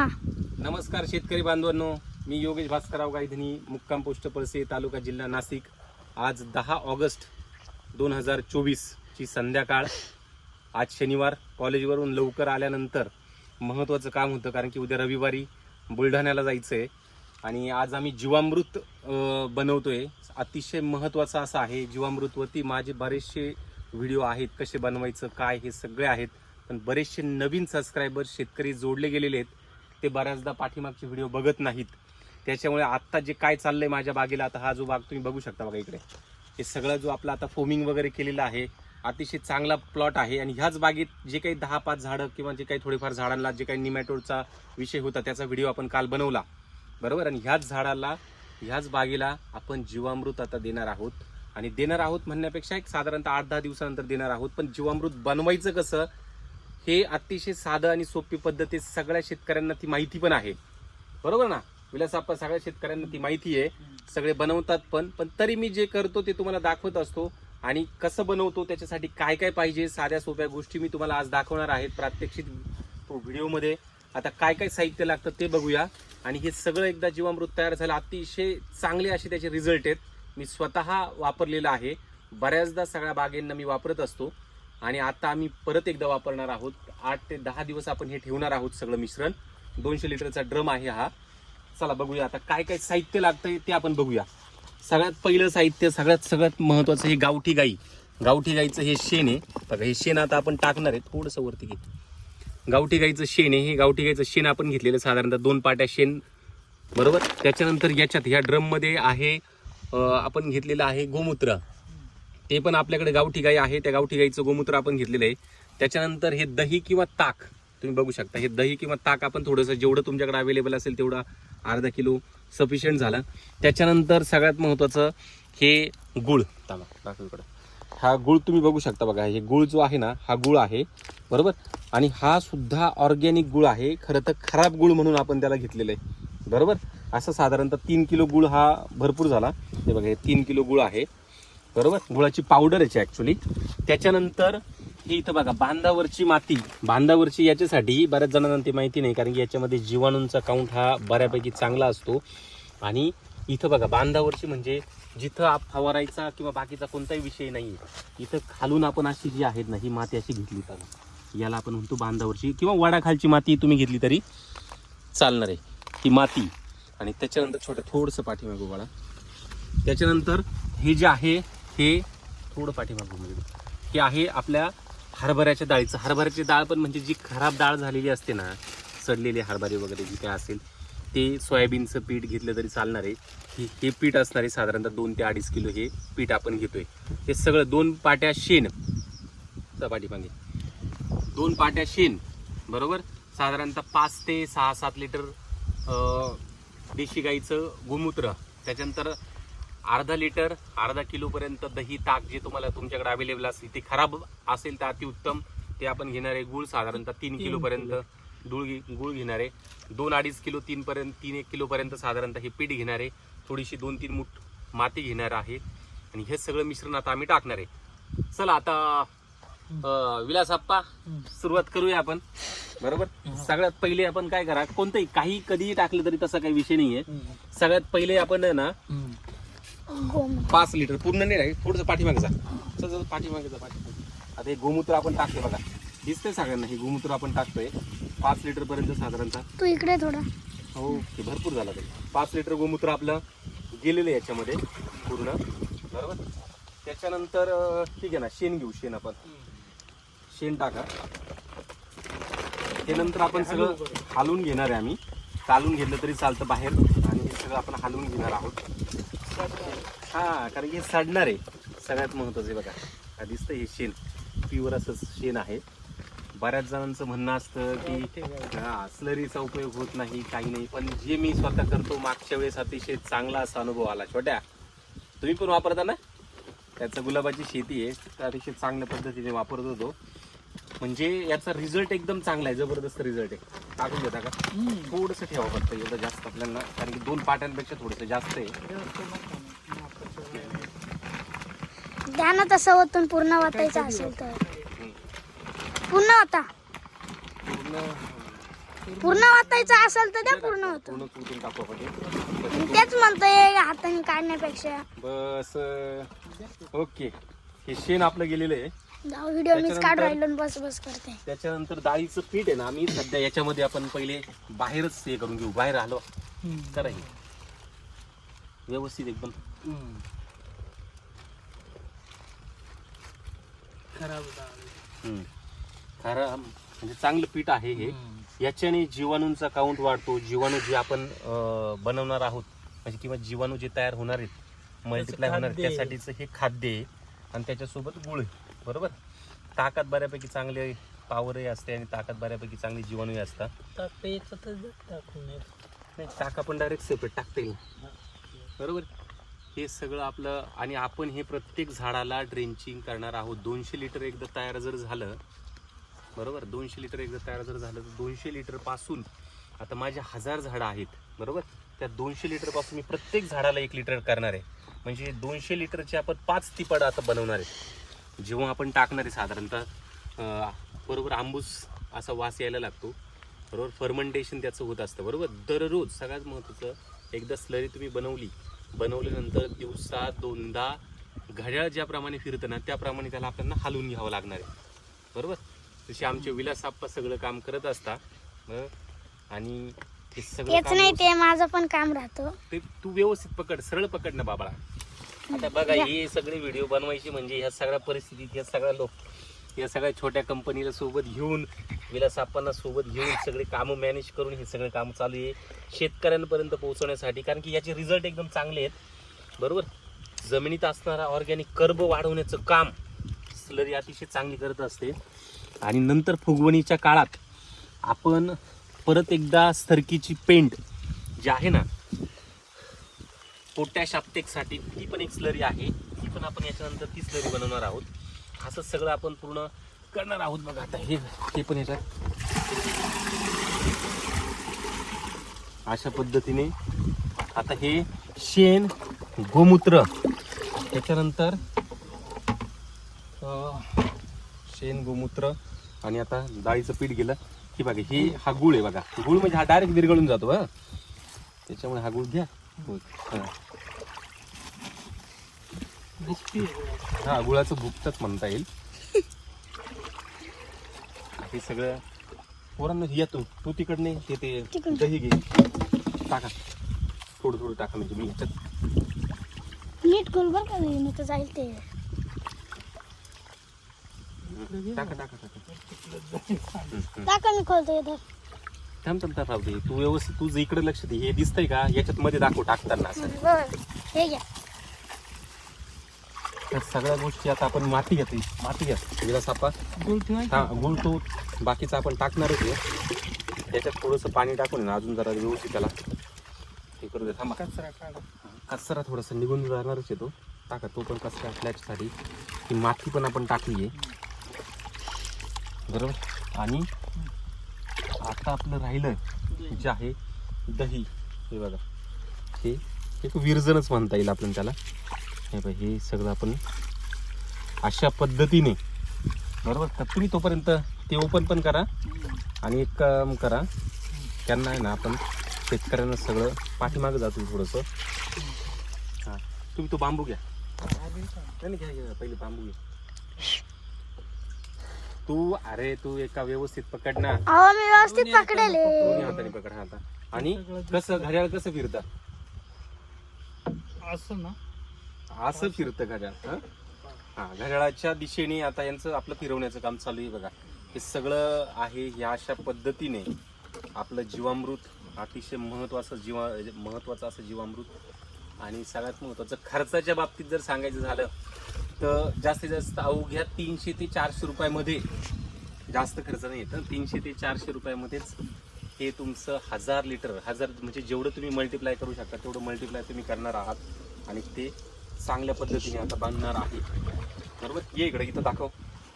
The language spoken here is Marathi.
हा. नमस्कार शेतकरी बांधवांनो मी योगेश भास्करराव गायधनी मुक्काम पोस्ट पळसे तालुका जिल्हा नाशिक. आज दहा ऑगस्ट दोन हजार चोवीसची संध्याकाळ. आज शनिवार कॉलेजवरून लवकर आल्यानंतर महत्त्वाचं काम होतं कारण की उद्या रविवारी बुलढाण्याला जायचं आहे आणि आज आम्ही जीवामृत बनवतो बनवतोय. अतिशय महत्त्वाचं असं आहे जीवामृतवरती माझे बरेचसे व्हिडिओ आहेत कसे बनवायचं काय हे सगळे आहेत. पण बरेचसे नवीन सबस्क्रायबर शेतकरी जोडले गेलेले आहेत. ते बऱ्याचदा पाठीमागचे व्हिडिओ बघत नाहीत. त्याच्यामुळे आत्ता जे काय चाललंय माझ्या बागेला आता हा जो बाग तुम्ही बघू शकता बघा इकडे. हे सगळं जो आपला आता फोमिंग वगैरे केलेला आहे अतिशय चांगला प्लॉट आहे. आणि ह्याच बागेत जे काही दहा पाच झाडं किंवा जे काही थोडेफार झाडांना जे काही निमॅटोडचा विषय होता त्याचा व्हिडिओ आपण काल बनवला. बरोबर? आणि ह्याच झाडाला ह्याच बागेला आपण जीवामृत आता देणार आहोत. आणि देणार आहोत म्हणण्यापेक्षा एक साधारणतः आठ दहा दिवसानंतर देणार आहोत. पण जीवामृत बनवायचं कसं हे अतिशय साधं आणि सोपी पद्धत आहे. सगळ्या शेतकऱ्यांना ती माहिती पण आहे. बरोबर ना? विलास आपण सगळ्या शेतकऱ्यांना ती माहिती आहे. सगळे बनवतात पण पण तरी मी जे करतो ते तुम्हाला दाखवत असतो. आणि कसं बनवतो त्याच्यासाठी काय काय पाहिजे साध्या सोप्या गोष्टी मी तुम्हाला आज दाखवणार आहेत प्रात्यक्षिक व्हिडिओमध्ये. आता काय काय साहित्य लागतं ते बघूया. आणि हे सगळं एकदा जीवामृत तयार झालं अतिशय चांगले असे त्याचे रिझल्ट आहेत. मी स्वतः वापरलेलं आहे. बऱ्याचदा सगळ्या बागेंना मी वापरत असतो. आणि आता आम्ही परत एकदा वापरणार आहोत. आठ ते दहा दिवस आपण हे ठेवणार आहोत सगळं मिश्रण. दोनशे लिटरचा ड्रम आहे हा. चला बघूया आता काय काय साहित्य लागतंय ते आपण बघूया. सगळ्यात पहिलं साहित्य सगळ्यात सगळ्यात महत्वाचं हे गावठी गाई. गावठी गाईचं हे शेण आहे. बघा हे शेण आता आपण टाकणार आहे. थोडंसं वरती घेत गावठी गाईचं शेण आहे. हे गावठी गाईचं शेण आपण घेतलेलं साधारणतः दोन पाट्या शेण. बरोबर? त्याच्यानंतर याच्यात ह्या ड्रममध्ये आहे आपण घेतलेलं आहे गोमूत्र. ते पण आपल्याकडे गावठी गाई आहे. त्या गावठी गाईचं गोमूत्र आपण घेतलेलं आहे. त्याच्यानंतर हे दही किंवा ताक तुम्ही बघू शकता. हे दही किंवा ताक आपण थोडंसं जेवढं तुमच्याकडे अवेलेबल असेल तेवढा अर्धा किलो सफिशियंट झालं. त्याच्यानंतर सगळ्यात महत्त्वाचं हे गुळ. थांबा, हा गुळ तुम्ही बघू शकता बघा. हे गुळ जो आहे ना हा गुळ आहे. बरोबर? आणि हा सुद्धा ऑर्गॅनिक गुळ आहे. खरं तर खराब गुळ म्हणून आपण त्याला घेतलेलं आहे. बरोबर? असं साधारणतः तीन किलो गुळ हा भरपूर झाला. हे बघा हे तीन किलो गुळ आहे. बरोबर? गुळाची पावडर याची ऍक्च्युली त्याच्यानंतर हे इथं बघा बांधावरची माती. बांधावरची याच्यासाठी बऱ्याच जणांना ते माहिती नाही कारण की याच्यामध्ये जीवाणूंचा काउंट हा बऱ्यापैकी चांगला असतो. आणि इथं बघा बांधावरची म्हणजे जिथं आप फवारायचा किंवा बाकीचा कोणताही विषय नाही इथं खालून आपण अशी जी आहेत ना ही माती अशी घेतली बघा याला आपण म्हणतो बांधावरची किंवा वडाखालची माती तुम्ही घेतली तरी चालणार आहे ती माती. आणि त्याच्यानंतर छोटं थोडंसं पाठीमागू वडा त्याच्यानंतर हे जे आहे हे थोडं पाठीमागून म्हणजे हे आहे आपल्या हरभऱ्याच्या डाळीचं. हरभऱ्याची डाळ पण म्हणजे जी खराब डाळ झालेली असते ना सडलेली हरभरे वगैरे जी काय असेल ते सोयाबीनचं पीठ घेतलं तरी चालणार आहे. हे हे पीठ असणार आहे साधारणतः दोन ते अडीच किलो हे पीठ आपण घेतोय. हे सगळं दोन पाट्या शेण. पाठीमागे. दोन पाट्या शेण बरोबर? साधारणतः पाच ते सहा सात लिटर देशी गाईचं गोमूत्र. त्याच्यानंतर अर्धा लिटर अर्धा किलोपर्यंत दही ताक जे तुम्हाला तुमच्याकडे अवेलेबल असेल ते खराब असेल तर अतिउत्तम. ते आपण घेणार आहे गुळ साधारणतः तीन किलोपर्यंत गुळ गुळ घेणार आहे. दोन अडीच किलो तीन पर्यंत तीन एक किलोपर्यंत साधारणतः हे पीठ घेणार आहे. थोडीशी दोन तीन मुठ माती घेणार आहे. आणि हे सगळं मिश्रण आता आम्ही टाकणार आहे. चला आता विलास आप्पा सुरुवात करूया आपण. बरोबर? सगळ्यात पहिले आपण काय करा कोणतंही काही कधीही टाकलं तरी तसा काही विषय नाहीये. सगळ्यात पहिले आपण ना पाच लिटर. पूर्ण नाही राहील. थोडंसं पाठीमागे जा. चल, पाठीमागे जा पाठीमागे आता हे गोमूत्र आपण टाकतोय बघा. दिसतंय सगळ्यांना हे गोमूत्र आपण टाकतोय. पाच लिटर पर्यंत साधारणतः. तू इकडे थोडा. ओके भरपूर झाला ते पाच लिटर गोमूत्र आपलं गेलेलं आहे याच्यामध्ये. पूर्ण. बरोबर? त्याच्यानंतर ठीक आहे ना शेण घेऊ शेण आपण. शेण टाका. ते नंतर आपण सगळं हलवून घेणार आहे आम्ही. चालून घेतलं तरी चालतं बाहेर. आणि हे सगळं आपण हलवून घेणार आहोत. हा कारण की हे सडणार आहे. सगळ्यात महत्वाचं आहे बघा. हा दिसतं हे शेण. प्युअर असं शेण आहे. बऱ्याच जणांचं म्हणणं असतं की स्लरीचा उपयोग होत नाही काही नाही. पण जे मी स्वतः करतो मागच्या वेळेस अतिशय चांगला असा अनुभव आला. छोट्या तुम्ही पण वापरता ना? त्याचं गुलाबाची शेती आहे. तर अतिशय चांगल्या पद्धतीने वापरत होतो. म्हणजे याचा रिझल्ट एकदम चांगला आहे जबरदस्त रिझल्ट आहे. टाकून घेता का? थोडंसं ठेवा फक्त एवढं जास्त आपल्याला कारण की दोन पाट्यांपेक्षा थोडंसं जास्त आहे. द्या ना तसं वतून पूर्ण वाटायचं असेल तर. पूर्ण आता पूर्ण पूर्ण वाचायचं असेल तर ते पूर्ण होतं पूर्ण चुकून टाकू आपण हे. तेच म्हणतोय हाताने काढण्यापेक्षा. बस ओके. हे शेण आपलं गेलेलं आहे. व्हिडिओ मीच काढून त्याच्यानंतर- राहिलो आणि बस बस करते. त्याच्यानंतर डाळीचं पीठ आहे ना आम्ही सध्या याच्यामध्ये आपण पहिले बाहेरच हे करून घेऊ बाहेर आलो. करा हे. व्यवस्थित एकदम. खराब हम्म. खरं म्हणजे चांगलं पीठ आहे हे. याच्याने जीवाणूंचा काउंट वाढतो. जीवाणू जे आपण अं, बनवणार आहोत म्हणजे किंवा जीवाणू जे तयार होणार आहेत मल्टिप्लाय होणार आहेत, खाद्य आहे. त्यासाठीचं हे खाद्य आहे आणि त्याच्यासोबत गुळ आहे. बरोबर? ताकद बऱ्यापैकी चांगले पावरही असते आणि ताकद बऱ्यापैकी चांगली जीवाणूही असतात. नाही टाक आपण डायरेक्ट सेपरेट टाकता येईल. बरोबर? हे सगळं आपलं आणि आपण हे प्रत्येक झाडाला ड्रेंचिंग करणार आहोत. दोनशे लिटर एकदा तयार जर झालं बरोबर? दोनशे लिटर एकदा तयार जर झालं तर दोनशे लिटरपासून आता माझे हजार झाडं आहेत बरोबर? त्या दोनशे लिटरपासून मी प्रत्येक झाडाला एक लिटर करणार आहे. म्हणजे दोनशे लिटरचे आपण पाच तिपाड आता बनवणार आहे. जेव्हा आपण टाकणार आहे साधारणतः बरोबर आंबूस असा वास यायला लागतो. बरोबर? फर्मेंटेशन त्याचं होत असतं. बरोबर? दररोज सगळ्यात महत्त्वाचं एकदा स्लरी तुम्ही बनवली बनवल्यानंतर दिवसा दोनदा घड्याळ ज्याप्रमाणे फिरतं ना त्याप्रमाणे त्याला आपल्याला हलवून घ्यावं लागणार आहे. बरोबर? तसे आमचे विलास आप्पा सगळं काम करत असता? आणि हे सगळं नाही ते माझं पण काम राहतं. ते तू व्यवस्थित पकड सरळ पकड ना बाबाळा. आता बघा हे सगळे व्हिडिओ बनवायचे म्हणजे ह्या सगळ्या परिस्थितीत ह्या सगळ्या लोक या सगळ्या छोट्या कंपनीला सोबत घेऊन विलास आप्पांना सोबत घेऊन सगळे कामं मॅनेज करून हे सगळे कामं चालू आहे शेतकऱ्यांपर्यंत पोहोचवण्यासाठी. कारण की याचे रिझल्ट एकदम चांगले आहेत. बरोबर? जमिनीत असणारा ऑर्गॅनिक कर्ब वाढवण्याचं काम स्लरी अतिशय चांगली करत असते. आणि नंतर फुगवणीच्या काळात आपण परत एकदा सरकीची पेंट जी आहे ना पोटॅश आपटेकसाठी ती पण एक स्लरी आहे. ती पण आपण याच्यानंतर ती स्लरी बनवणार आहोत. असं सगळं आपण पूर्ण करणार आहोत बघा आता. हे हे पण येतात अशा पद्धतीने आता हे शेण गोमूत्र त्याच्यानंतर शेण गोमूत्र आणि आता डाळीचं पीठ गेलं. की बघा हे हा गुळ आहे बघा. गुळ म्हणजे हा डायरेक्ट विरघळून जातो हा. त्याच्यामुळे हा गुळ घ्या. हो, गुळाचं भुकतच म्हणता येईल. हे सगळं पोरांना या तू तू तिकडने हे ते. दही घे. टाका. थोडं थोडं टाका म्हणजे मी ह्याच्यात. नीट खोल बरं का नाही तर जाईल ते. टाका टाका टाका. टाका मी खोलतो इथं थांब थांब थांब राहू दे. तू व्यवस्थित तुझं इकडे लक्ष दे हे दिसतंय का? याच्यात मध्ये दाखव टाकताना असं. बरं. हे घ्या. सगळ्या गोष्टी आता आपण माती घेते माती घ्या. गुळ ठेवायचं? हा गुळ तो बाकीचा आपण टाकणारच आहे. त्याच्यात थोडंसं पाणी टाकून ना अजून जरा व्यवस्थित त्याला हे करू दे. थांबा. कचरा थोडासा निघून जाणारच आहे तो. टाका तो पण कचरा आपल्यासाठी ती माती पण आपण टाकली आहे बरोबर? आणि आता आपलं राहिलं जे आहे दही. हे बघा. हे एक विरजनच म्हणता येईल आपण त्याला. हे बघा हे सगळं आपण अशा पद्धतीने बरोबर? तर तुम्ही तोपर्यंत ते ओपन पण करा आणि एक काम करा. त्यांना आहे ना आपण शेतकऱ्यांना सगळं पाठीमागं जातो थोडंसं. हां. तुम्ही तो बांबू घ्या. नाही, घ्या घ्या. पहिले बांबू घ्या. तू अरे तू एका व्यवस्थित पकड ना. अहो मी व्यवस्थित पकडेल. दोन्ही हाताने पकड हा आता. आणि कसं घड्याळ कसं फिरतं? असं ना. असं फिरतं घड्याळ हं? हा घड्याळाच्या दिशेने आता यांचं आपलं फिरवण्याचं काम चालू आहे बघा. हे सगळं आहे ह्या अशा पद्धतीने आपलं जीवामृत अतिशय महत्वाचं जीवा महत्वाचं असं जीवामृत आणि सगळ्यात महत्वाचं खर्चाच्या बाबतीत जर सांगायचं झालं तर जास्तीत जास्त अवघ्या तीनशे ते चारशे रुपयामध्ये जास्त खर्च नाही येत. तीनशे ते चारशे रुपयामध्येच हे तुमचं हजार लिटर हजार म्हणजे जेवढं तुम्ही मल्टिप्लाय करू शकता तेवढं मल्टिप्लाय तुम्ही करणार आहात. आणि ते चांगल्या पद्धतीने आता बांधणार आहे. बरोबर? ये इकडे इथं दाखव.